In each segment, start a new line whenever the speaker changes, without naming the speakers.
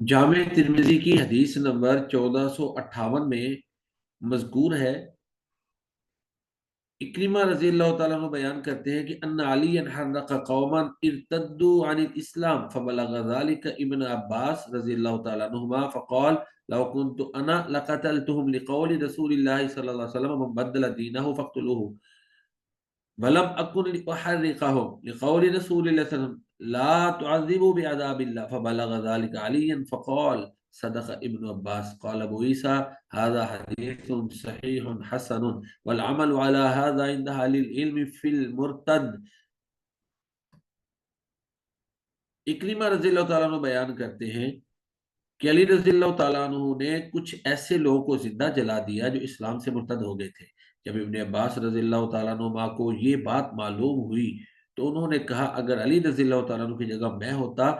جامع ترمزی کی حدیث نمبر چودہ سو اٹھاون میں مذکور ہے۔ اکریمہ رضی اللہ تعالیٰ عنہ بیان کرتے ہیں کہ ان علی حرق قوما ارتدوا عن الاسلام فبلغ ذلك ابن عباس رضی اللہ تعالیٰ عنہما فقال، لو كنت انا لقتلتهم لقول رسول الله صلی اللہ علیہ وسلم من بدل دینه فقتلوه ولم اکن احرقهم لقول رسول الله صلی اللہ علیہ وسلم۔ لا تعذبوا بعذاب الله، فبلغ ذلك عليا فقال، صدق ابن عباس. قال ابو عيسى، هذا حديث صحيح حسن، والعمل على هذا عند اهل العلم في المرتد. اکریمہ رضی اللہ تعالیٰ عنہ بیان کرتے ہیں کہ علی رضی اللہ تعالیٰ عنہ نے کچھ ایسے لوگوں کو زندہ جلا دیا جو اسلام سے مرتد ہو گئے تھے۔ جب ابن عباس رضی اللہ تعالیٰ عنہ کو یہ بات معلوم ہوئی تو انہوں نے کہا، اگر علی رضی اللہ تعالیٰ عنہ کی جگہ میں ہوتا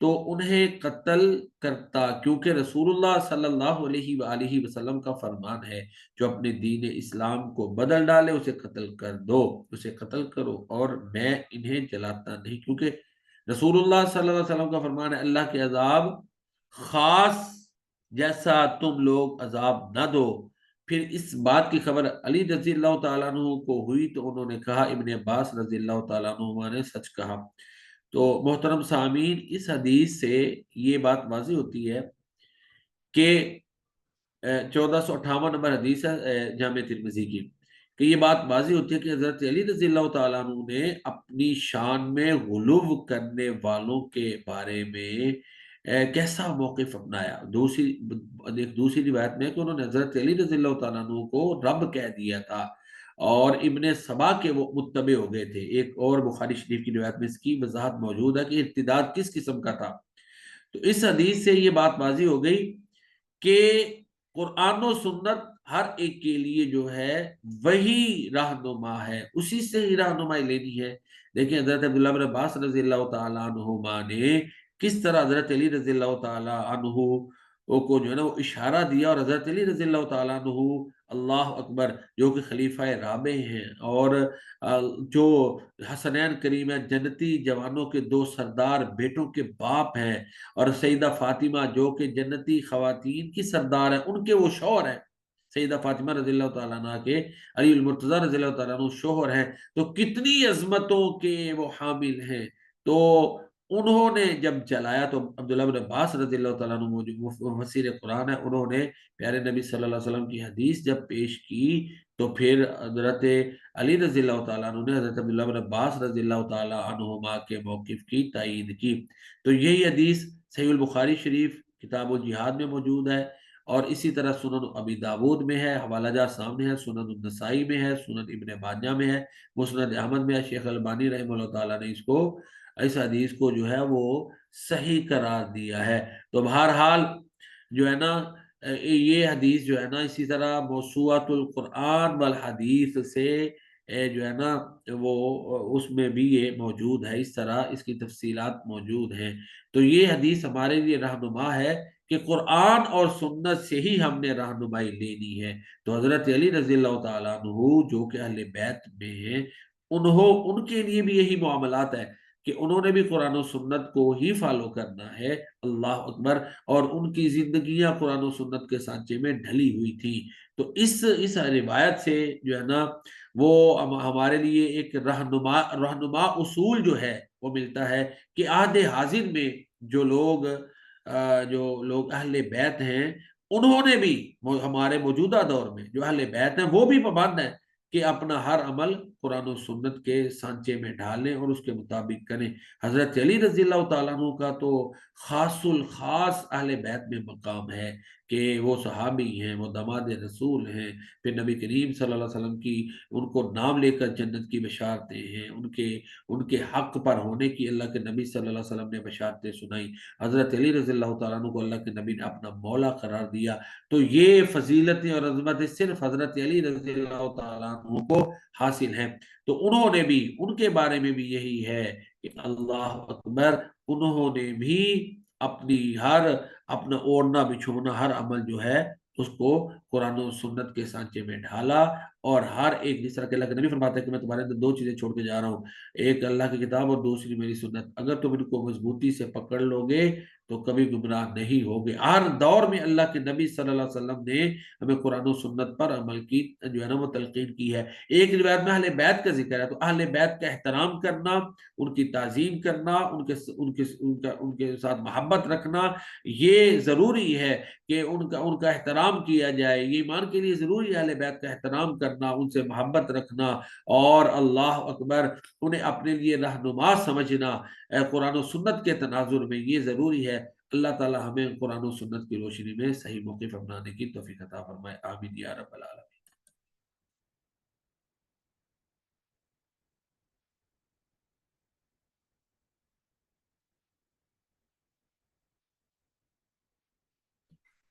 تو انہیں قتل کرتا، کیونکہ رسول اللہ صلی اللہ علیہ وآلہ وسلم کا فرمان ہے، جو اپنے دین اسلام کو بدل ڈالے، اسے قتل کر دو، اسے قتل کرو، اور میں انہیں جلاتا نہیں۔ کیونکہ رسول اللہ صلی اللہ علیہ وسلم کا فرمان ہے، اللہ کے عذاب خاص جیسا تم لوگ عذاب نہ دو۔ پھر اس بات کی خبر علی رضی اللہ تعالیٰ عنہ کو ہوئی تو انہوں نے کہا، ابن عباس رضی اللہ تعالیٰ عنہ نے سچ کہا۔ تو محترم سامین اس حدیث سے یہ بات واضح ہوتی ہے کہ چودہ سو اٹھاون نمبر حدیث ہے جامع ترمزی کی۔ کہ یہ بات واضح ہوتی ہے کہ حضرت علی رضی اللہ تعالیٰ عنہ نے اپنی شان میں غلو کرنے والوں کے بارے میں کیسا موقف اپنایا؟ دوسری، ایک دوسری روایت میں کہ انہوں نے حضرت علی رضی اللہ تعالیٰ عنہ کو رب کہہ دیا تھا اور ابن سبا کے وہ متبع ہو گئے تھے۔ ایک اور بخاری شریف کی روایت میں اس کی وضاحت موجود ہے کہ ارتداد کس قسم کا تھا۔ تو اس حدیث سے یہ بات واضح ہو گئی کہ قرآن و سنت ہر ایک کے لیے جو ہے وہی رہنما ہے، اسی سے ہی رہنمائی لینی ہے۔ دیکھیں حضرت عبداللہ بن عباس رضی اللہ تعالیٰ عنہما نے کس طرح حضرت علی رضی اللہ تعالیٰ عنہ کو جو ہے نا وہ اشارہ دیا اور حضرت علی رضی اللہ تعالیٰ عنہ، اللہ اکبر، جو کہ خلیفہ رابع ہیں اور جو حسنین کریم ہے جنتی جوانوں کے دو سردار بیٹوں کے باپ ہیں اور سیدہ فاطمہ جو کہ جنتی خواتین کی سردار ہیں، ان کے وہ شوہر ہیں۔ سیدہ فاطمہ رضی اللہ تعالیٰ عنہ کے علی المرتضی رضی اللہ تعالیٰ عنہ شوہر ہیں۔ تو کتنی عظمتوں کے وہ حامل ہیں۔ تو انہوں نے جب چلایا تو عبداللہ بن عباس رضی اللہ تعالیٰ عنہ جو وسیر قرآن ہے، انہوں نے پیارے نبی صلی اللہ علیہ وسلم کی حدیث جب پیش کی تو پھر حضرت علی رضی اللہ تعالیٰ عنہ نے حضرت عبداللہ بن عباس رضی اللہ تعالیٰ عنہما کے موقف کی تائید کی۔ تو یہی حدیث صحیح البخاری شریف کتاب الجہاد میں موجود ہے اور اسی طرح سنن ابی داود میں ہے، حوالہ جات سامنے ہے، سنن النسائی میں ہے، سنن ابن ماجہ میں ہے، مسند احمد میں ہے۔ شیخ البانی رحمہ اللہ تعالیٰ نے اس کو اس حدیث کو جو ہے وہ صحیح قرار دیا ہے۔ تو بہرحال جو ہے نا یہ حدیث جو ہے نا اسی طرح موسوعات القرآن والحدیث سے جو ہے نا وہ، اس میں بھی یہ موجود ہے۔ اس طرح اس کی تفصیلات موجود ہیں۔ تو یہ حدیث ہمارے لیے رہنما ہے کہ قرآن اور سنت سے ہی ہم نے رہنمائی لینی ہے۔ تو حضرت علی رضی اللہ تعالیٰ عنہ، جو کہ اہل بیت میں ہیں، انہوں، ان کے لیے بھی یہی معاملات ہے کہ انہوں نے بھی قرآن و سنت کو ہی فالو کرنا ہے۔ اللہ اکبر۔ اور ان کی زندگیاں قرآن و سنت کے سانچے میں ڈھلی ہوئی تھی۔ تو اس اس روایت سے جو ہے نا، وہ ہمارے لیے ایک رہنما رہنما اصول جو ہے، وہ ملتا ہے کہ عہد حاضر میں جو لوگ جو لوگ اہل بیت ہیں، انہوں نے بھی ہمارے موجودہ دور میں جو اہل بیت ہیں، وہ بھی پابند ہیں کہ اپنا ہر عمل قرآن و سنت کے سانچے میں ڈالیں اور اس کے مطابق کریں۔ حضرت علی رضی اللہ تعالیٰ عنہ کا تو خاص الخاص اہل بیت میں مقام ہے کہ وہ صحابی ہیں، وہ دماد رسول ہیں۔ پھر نبی کریم صلی اللہ علیہ وسلم کی ان کو نام لے کر جنت کی بشارتیں ہیں، ان کے ان کے حق پر ہونے کی اللہ کے نبی صلی اللہ علیہ وسلم نے بشارتیں سنائی حضرت علی رضی اللہ تعالیٰ عنہ کو اللہ کے نبی نے اپنا مولا قرار دیا۔ تو یہ فضیلتیں اور عظمتیں صرف حضرت علی رضی اللہ تعالیٰ عنہ کو حاصل ہیں۔ تو انہوں نے بھی، ان کے بارے میں بھی یہی ہے کہ اللہ اکبر، انہوں نے بھی اپنی ہر، اپنا اوڑھنا بچھونا ہر عمل جو ہے، اس کو قرآن و سنت کے سانچے میں ڈھالا اور ہر ایک جس طرح کہ اللہ کے نبی فرماتا ہے کہ میں تمہارے اندر دو چیزیں چھوڑ کے جا رہا ہوں، ایک اللہ کی کتاب اور دوسری میری سنت۔ اگر تم ان کو مضبوطی سے پکڑ لو گے تو کبھی گمراہ نہیں ہوگے۔ ہر دور میں اللہ کے نبی صلی اللہ علیہ وسلم نے ہمیں قرآن و سنت پر عمل کی، جو ہے نا، وہ تلقین کی ہے۔ ایک روایت میں اہل بیت کا ذکر ہے تو اہل بیت کا احترام کرنا، ان کی تعظیم کرنا، ان کے ان کے، ان کا، ان کے ساتھ محبت رکھنا، یہ ضروری ہے کہ ان کا ان کا احترام کیا جائے۔ یہ ایمان کے لیے ضروری ہے اہل بیت کا احترام کرنا، ان سے محبت رکھنا اور اللہ اکبر، انہیں اپنے لیے رہنما سمجھنا۔ قرآن و سنت کے تناظر میں یہ ضروری ہے اللہ تعالی ہمیں قرآن و سنت کی روشنی میں صحیح موقف اپنانے کی توفیق عطا فرمائے، آمین یا رب